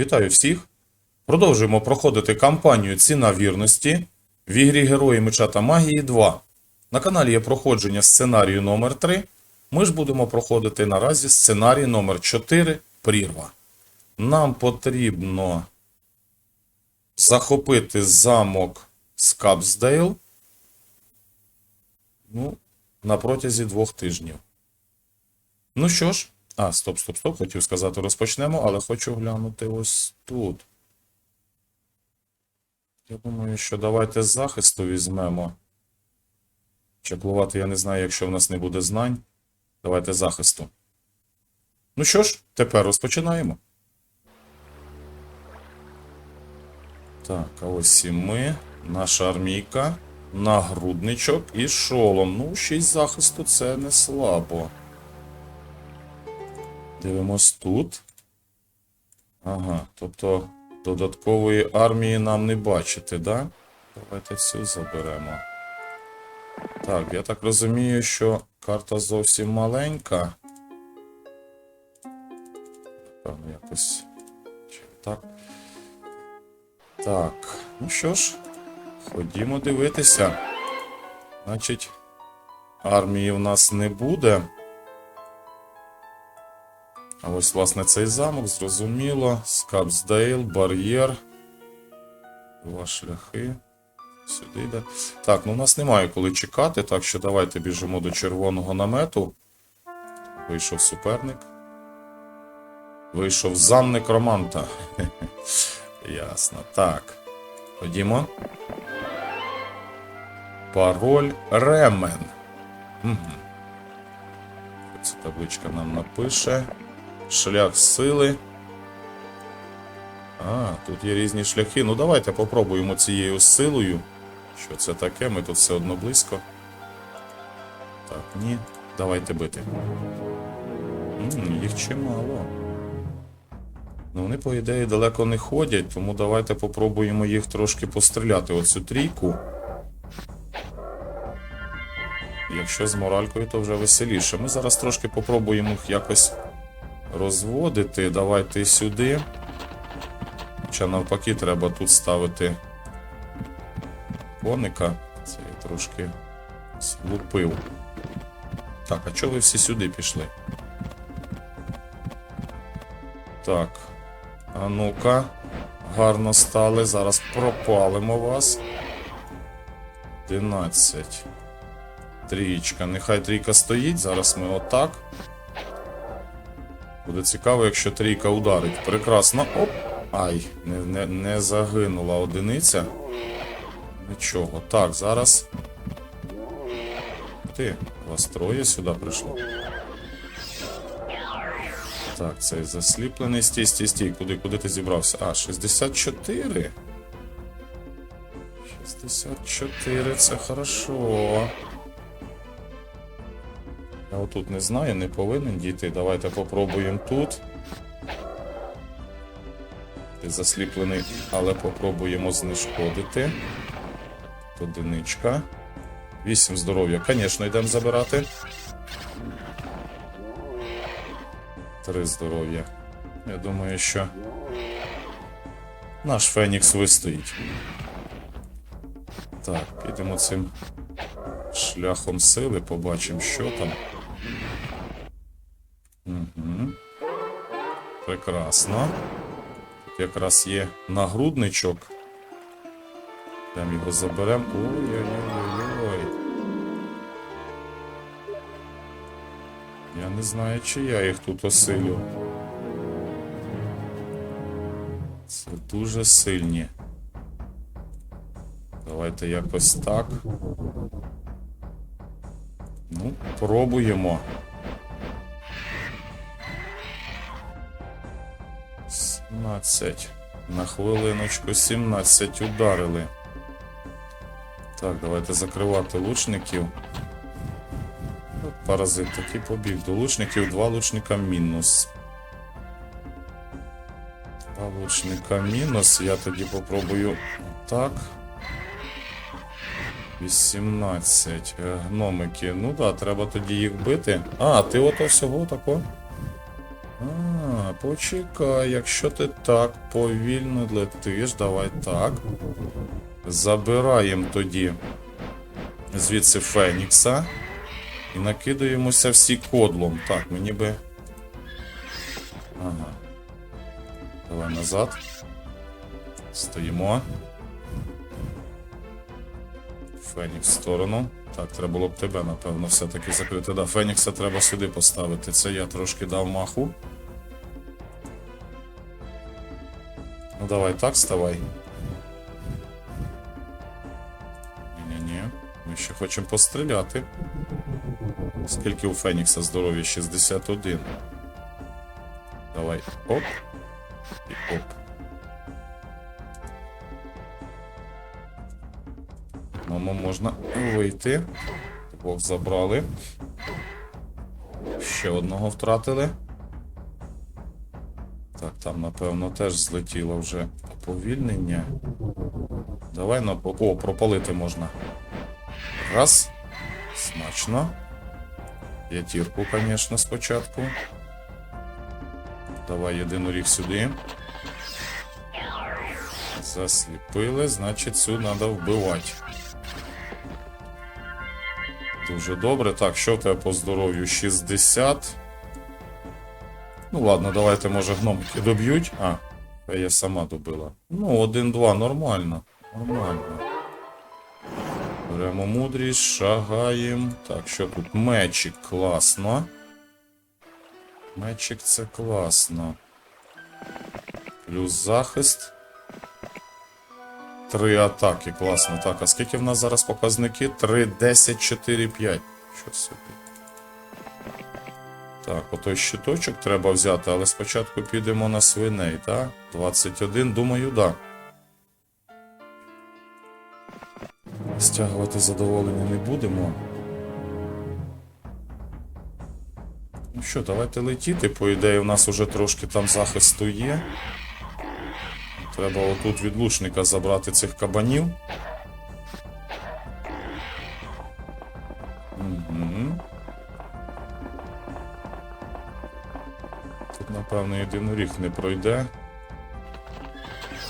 Вітаю всіх! Продовжуємо проходити кампанію Ціна вірності в ігрі Герої Меча та Магії 2. На каналі є проходження сценарію номер 3 Ми ж будемо проходити наразі сценарій номер 4 Прірва. Нам потрібно захопити замок Скапсдейл ну, на протязі двох тижнів. Ну що ж, а, стоп, стоп, стоп, хотів сказати, розпочнемо, але хочу глянути ось тут. Я думаю, що давайте захисту візьмемо. Чаклувати я не знаю, якщо в нас не буде знань. Давайте захисту. Ну що ж, тепер розпочинаємо. Так, а ось і ми, наша армійка, нагрудничок і шолом. Ну, шість захисту це не слабо. Дивимось тут. Ага, тобто додаткової армії нам не бачити, да? Давайте цю заберемо. Так, я так розумію, що карта зовсім маленька. Певно, якось. Так. Так, ну що ж, ходімо дивитися. Значить, армії в нас не буде. А ось, власне, цей замок, зрозуміло. Скапсдейл, бар'єр. Два шляхи. Сюди йде. Так, ну у нас немає коли чекати, так що давайте біжимо до червоного намету. Вийшов суперник. Вийшов замник Романта. Ясно. Так. Ходімо. Пароль Ремен. Угу. Ця табличка нам напише. Шлях сили. А, тут є різні шляхи. Ну давайте попробуємо цією силою. Що це таке? Ми тут все одно близько. Так, ні. Давайте бити. М, їх чимало. Ну, вони, по ідеї, далеко не ходять, тому давайте попробуємо їх трошки постріляти. Оцю трійку. Якщо з моралькою, то вже веселіше. Ми зараз трошки попробуємо їх якось розводити. Давайте сюди. Хоча навпаки, треба тут ставити коника. Це я трошки лупив. Так, а чого ви всі сюди пішли? Так. А ну-ка. Гарно стали. Зараз пропалимо вас. 11. Трієчка. Нехай трійка стоїть. Зараз ми отак. Буде цікаво, якщо трійка ударить. Прекрасно. Оп! Ай, не, не, не загинула одиниця. Нічого. Так, зараз. Ти, вас троє сюди прийшло. Так, цей засліплений. Стій, стій, стій. Куди, куди ти зібрався? А, 64. 64, це хорошо. Я отут не знаю, не повинен дійти. Давайте попробуємо тут. Ти засліплений, але попробуємо знешкодити. Одиничка. 8 здоров'я, звісно, йдемо забирати. Три здоров'я. Я думаю, що наш Фенікс вистоїть. Так, підемо цим шляхом сили, побачимо, що там. Прекрасно. Тут якраз є нагрудничок. Там його заберемо. Ой-ой-ой-ой. Я не знаю, чи я їх тут осилю. Це дуже сильні. Давайте якось так. Ну, пробуємо. 17. На хвилиночку 17 ударили. Так, давайте закривати лучників. От Паразит такий побіг. До лучників два лучника мінус. Два лучника мінус. Я тоді попробую так. 18. Е, Гномики. Ну да, треба тоді їх бити. А, ти ото всього тако? Почекай, якщо ти так повільно летиш, давай так. Забираємо тоді звідси Фенікса. І накидаємося всі кодлом. Так, мені би. Ага. Давай назад. Стоїмо. Фенікс в сторону. Так, треба було б тебе, напевно, все-таки закрити. Да, Фенікса треба сюди поставити. Це я трошки дав маху. Ну давай так ставай. Ні-ні-ні. Ми ще хочемо постріляти. Скільки у Фенікса здоров'я? 61. Давай. Оп. І оп. Мамо, можна вийти. Двох забрали. Ще одного втратили. Там, напевно, теж злетіло вже уповільнення. Давай на О, пропалити можна. Раз. Смачно. П'ятірку, звісно, спочатку. Давай єдиноріг сюди. Засліпили, значить, цю треба вбивати. Дуже добре. Так, що в тебе по здоров'ю? 60. Ну ладно, давайте, може, гномики доб'ють. А, я сама добила. Ну, 1-2, нормально. Нормально. Беремо мудрість, шагаємо. Так, що тут? Мечик, класно. Мечик це класно. Плюс захист. Три атаки, класно. Так, а скільки в нас зараз показники? 3, 10, 4, 5. Що собі. Так, отой щиточок треба взяти, але спочатку підемо на свиней, так? 21, думаю. Да. Стягувати задоволення не будемо. Ну що, давайте летіти. По ідеї, у нас уже трошки там захисту є. Треба отут від лучника забрати цих кабанів. Напевно, єдиноріг не пройде.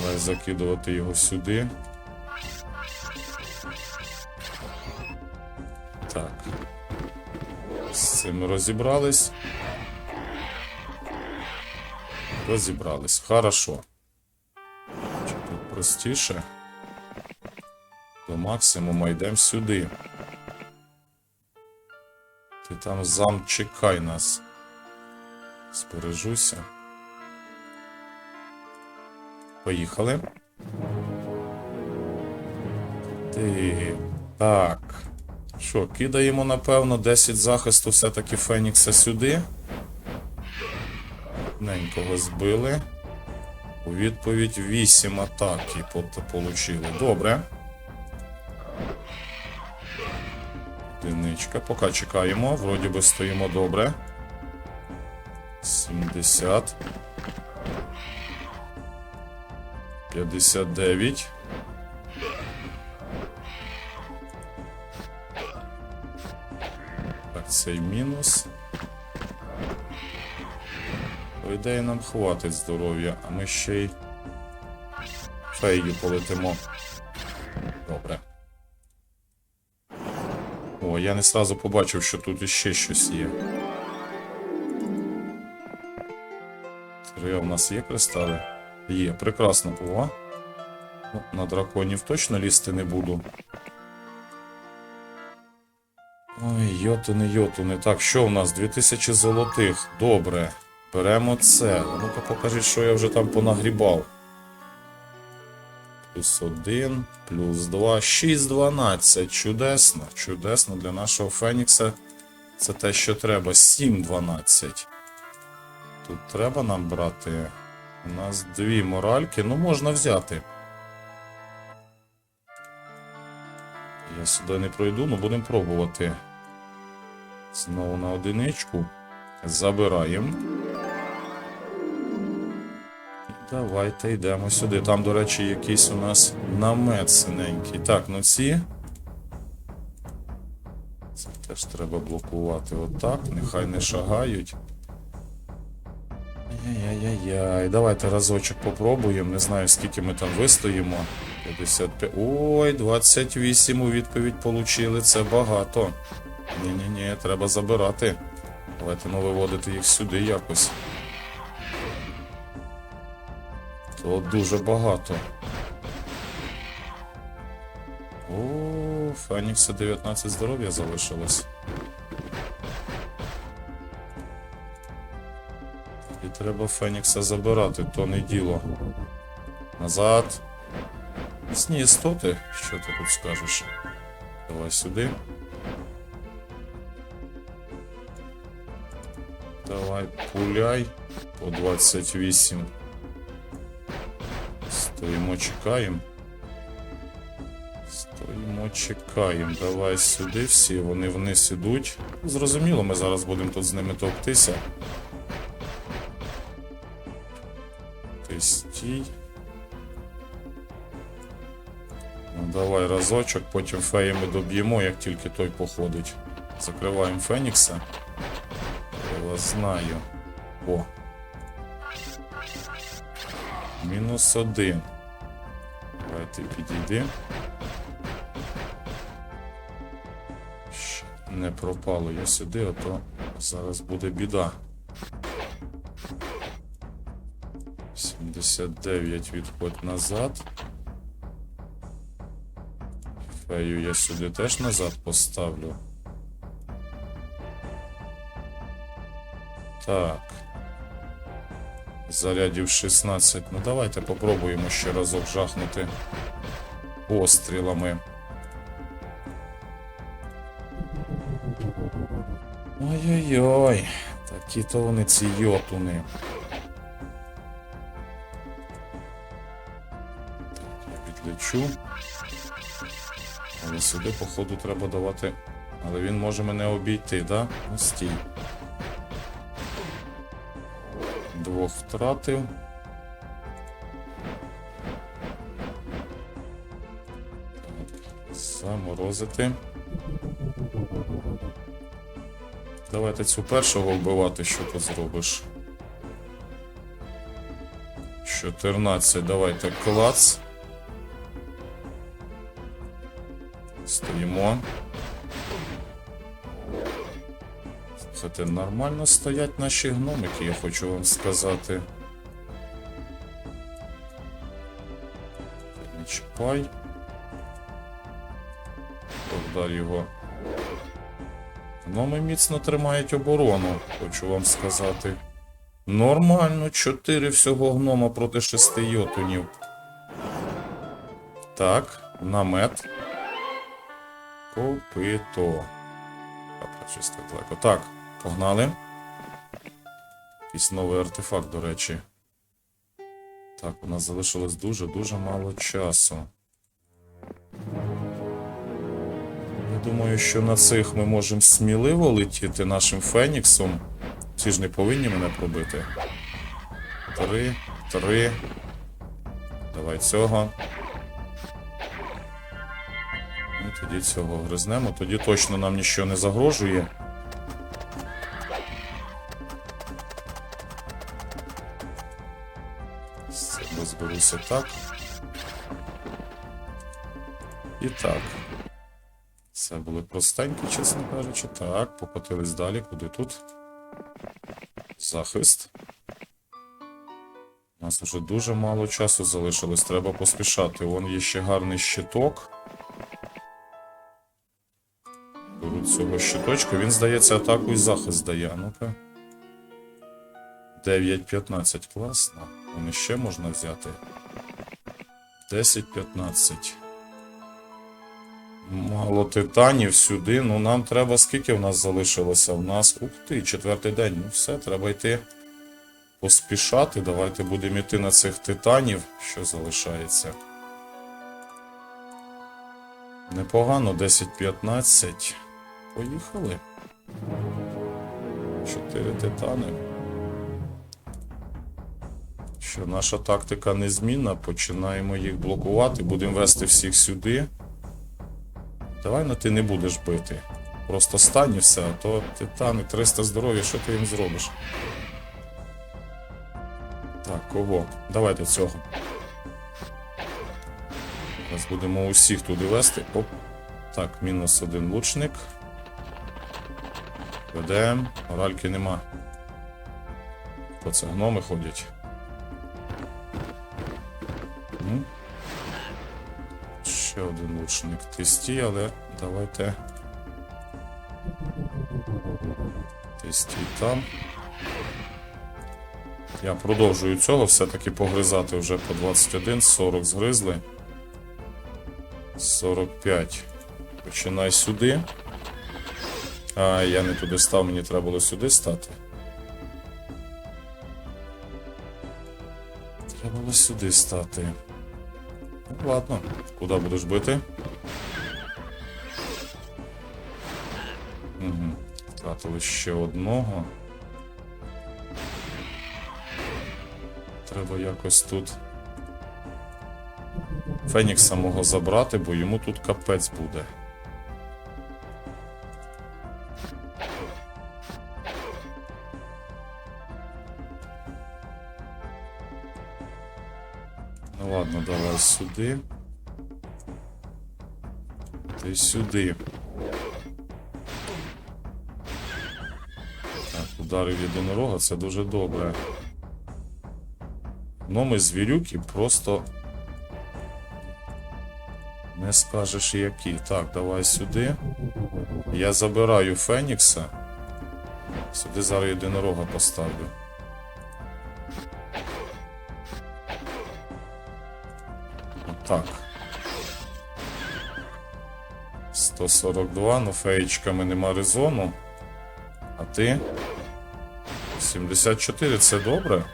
Давай закидувати його сюди. Так. З цим розібрались. Розібрались. Хорошо. Чи Тут простіше. До максимуму йдемо сюди. Ти там зам чекай нас. Збережуся. Поїхали. Ти. Так. Що, кидаємо, напевно, 10 захисту все-таки Фенікса сюди. Ненького збили. У відповідь 8 атаки получили. Добре. Одиничка. Поки чекаємо. Вроді би стоїмо добре. 70. 59. Так, цей мінус. По ідеї нам хватить здоров'я, а ми ще й фею полетимо. Добре. О, я не сразу побачив, що тут іще щось є. У нас є кристали? Є, прекрасно. О. Ну, на драконів точно лізти не буду. Ой, йотуни, йотуни. Так, що у нас? 2000 золотих. Добре. Беремо це. Ну-ка покажіть, що я вже там понагрібав. Плюс 1, плюс 2, 6, 12. Чудесно. Чудесно для нашого Фенікса. Це те, що треба. 7, 12. Тут треба нам брати. У нас дві моральки. Ну, можна взяти. Я сюди не пройду, ну будемо пробувати. Знову на одиничку. Забираємо. Давайте йдемо сюди. Там, до речі, якийсь у нас намет синенький. Так, ну ці. Це теж треба блокувати отак. Нехай не шагають. Ай-яй-яй-яй. Давайте разочок попробуємо. Не знаю, скільки ми там вистоїмо. 55. Ой, 28 у відповідь получили. Це багато. Ні-ні-ні, треба забирати. Давайте ну виводити їх сюди якось. То дуже багато. О, Фенікса 19 здоров'я залишилось. Треба Фенікса забирати, то не діло. Назад. Сні істоти, що ти тут скажеш? Давай сюди. Давай пуляй по 28. Стоїмо, чекаємо. Стоїмо, чекаємо. Давай сюди всі, вони вниз ідуть. Зрозуміло, ми зараз будемо тут з ними товктися. Стій. Ну, давай разочок, потім феї ми доб'ємо, як тільки той походить. Закриваємо Фенікса. Я вас знаю. О. Мінус один. Давай ти підійди. Не пропало я сюди, а то зараз буде біда. 79 відходь назад. Фею я сюди теж назад поставлю. Так. Зарядів 16. Ну давайте попробуємо ще разок жахнути пострілами. Ой-ой-ой. Такі то вони ці йотуни. Підлечу. Але сюди, походу, треба давати. Але він може мене обійти, да? Ну стій. Двох втратив. Заморозити. Давайте цю першого вбивати, що ти зробиш. 14, давайте клац. Стоїмо. Слухайте, нормально стоять наші гномики, я хочу вам сказати. Не чіпай. Богдар його. Гноми міцно тримають оборону, хочу вам сказати. Нормально, 4 всього гнома проти 6 йотунів. Так, намет. Копито. Чисто далеко. Так, погнали. Якийсь новий артефакт, до речі. Так, у нас залишилось дуже-дуже мало часу. Я думаю, що на цих ми можемо сміливо летіти нашим Феніксом. Ці ж не повинні мене пробити. Три, три. Давай цього. Тоді цього гризнемо. Тоді точно нам нічого не загрожує. Розберуся так. І так. Це були простенькі, чесно кажучи. Так, покотились далі. Куди тут? Захист. У нас вже дуже мало часу залишилось, треба поспішати. Вон є ще гарний щиток. Цього щиточка. Він, здається, атаку і захист дає. Ну-ка. 9-15. Класно. Вони ще можна взяти. 10-15. Мало титанів сюди. Ну нам треба скільки в нас залишилося? В нас. Ух ти, четвертий день. Ну все, треба йти поспішати. Давайте будемо йти на цих титанів, що залишається. Непогано, 10-15. Поїхали. Чотири титани. Що наша тактика незмінна. Починаємо їх блокувати. Будемо вести всіх сюди. Давай ну ти не будеш бити. Просто стань і все, а то титани 300 здоров'я, що ти їм зробиш? Так, кого? Давайте цього. Зараз будемо усіх туди вести. Оп. Так, мінус один лучник. Ведем. Моральки нема. Хто це гноми ходять? Ще один лучник. Ти але давайте. Ти стій там. Я продовжую цього все-таки погризати вже по 21, 40 згризли. 45. Починай сюди. А, я не туди став, мені треба було сюди стати. Треба було сюди стати. Ну, ладно, куди будеш бити? Угу. Втратили ще одного. Треба якось тут Фенікса мого забрати, бо йому тут капець буде. Ладно, давай сюди. Ти сюди. Так, ударив єдинорога, це дуже добре. Номи звірюки просто не скажеш які. Так, давай сюди. Я забираю Фенікса. Сюди зараз єдинорога поставлю. Так. 142, ну феєчками нема резону. А ти? 74 це добре.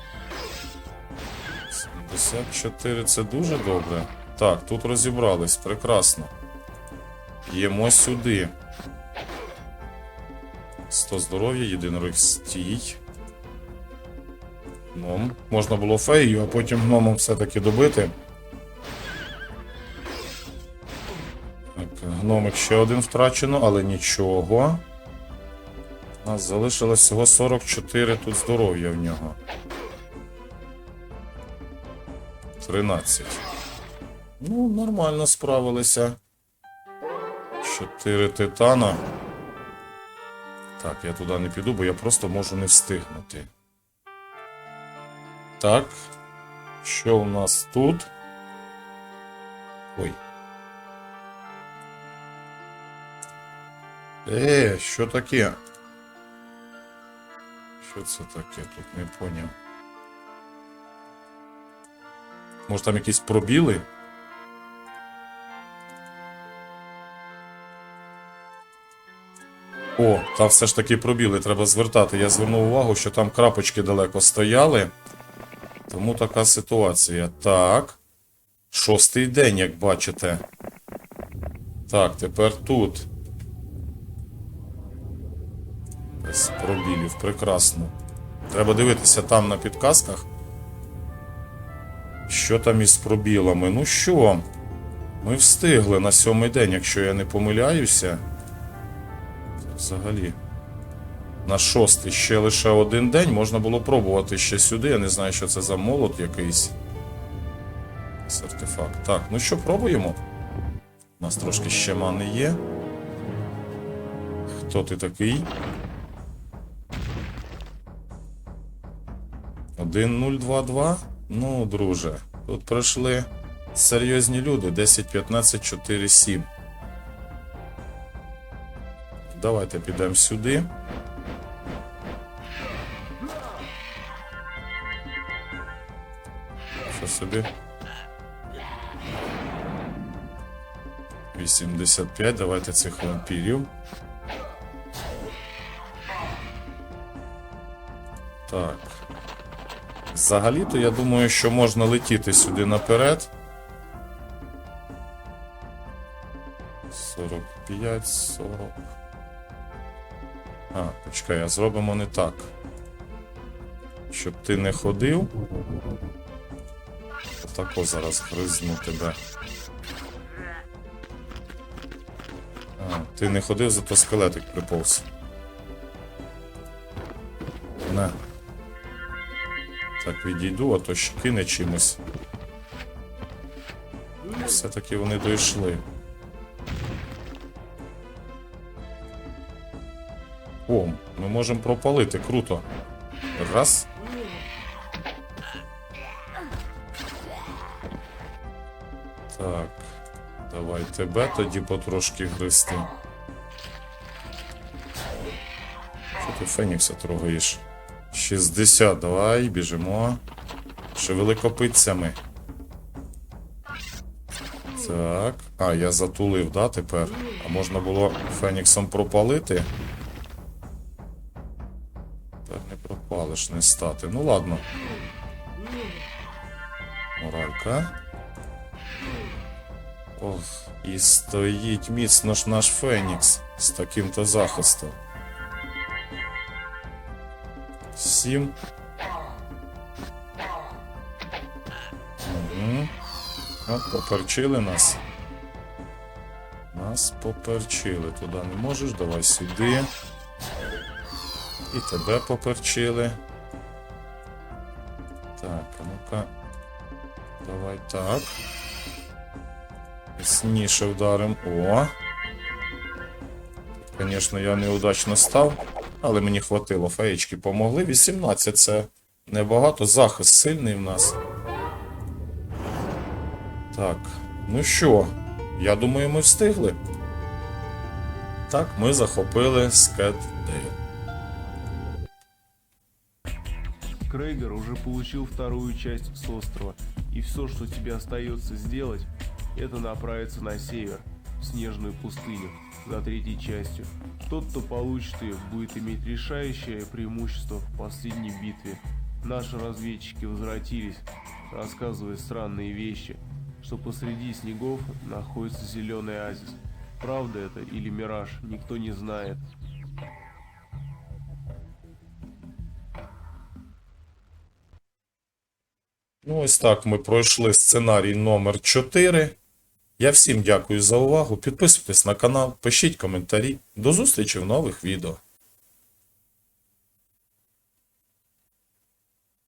74 це дуже добре. Так, тут розібрались, прекрасно. П'ємо сюди. 100 здоров'я, єдинорог стій. Гном. Можна було феєю, а потім гномом все-таки добити. Гномик ще один втрачено, але нічого. У нас залишилось всього 44 тут здоров'я в нього. 13. Ну, нормально справилися. 4 титана. Так, я туди не піду, бо я просто можу не встигнути. Так. Що у нас тут? Ой. Е, що таке? Що це таке? Тут не поняв. Може там якісь пробіли? О, там все ж таки пробіли, треба звертати. Я звернув увагу, що там крапочки далеко стояли. Тому така ситуація. Так. Шостий день, як бачите. Так, тепер тут. Без пробілів, прекрасно. Треба дивитися там на підказках. Що там із пробілами? Ну що? Ми встигли на сьомий день, якщо я не помиляюся. Взагалі. На шостий ще лише один день. Можна було пробувати ще сюди. Я не знаю, що це за молот якийсь. Це. Так, ну що, пробуємо? У нас трошки ще мани є. Хто ти такий? 1022? Ну, друже, тут пройшли серйозні люди. 10, 15, 4, 7. Давайте підемо сюди. Що собі? 85, давайте цих вампірів. Так. Взагалі-то я думаю, що можна летіти сюди наперед. 45, 40. А, почекай, а зробимо не так. Щоб ти не ходив. Отако зараз гризну тебе. А, ти не ходив, зато скелетик приповз. На. Так, відійду, а то ще кине чимось. Все-таки вони дійшли. О, ми можемо пропалити, круто. Раз. Так. Давай тебе тоді потрошки гристи. Що ти Фенікса трогаєш? 60, давай, біжимо. Шевели копитцями. Так. А, я затулив, да, тепер? А можна було Феніксом пропалити? Так, не пропалиш, не стати. Ну ладно. Моралька. Ох, і стоїть міцно ж наш Фенікс з таким-то захистом. Сім. Угу. От, поперчили нас. Нас поперчили. Туди не можеш, давай сюди. І тебе поперчили. Так, а ну-ка. Давай так. Сніше вдарим. О. Звісно, я неудачно став, але мені хватило. Феєчки помогли. 18 це небагато. Захист сильний в нас. Так, ну що, я думаю, ми встигли. Так, ми захопили Скетдейл. Крейгер уже получил вторую часть с острова, и все, что тебе остается сделать, это направиться на север, снежную пустыню, за третьей частью. Тот, кто получит ее, будет иметь решающее преимущество в последней битве. Наши разведчики возвратились, рассказывая странные вещи, что посреди снегов находится зеленый оазис. Правда это или мираж, никто не знает. Ну, ось так ми пройшли сценарій номер 4. Я всім дякую за увагу. Підписуйтесь на канал, пишіть коментарі. До зустрічі в нових відео.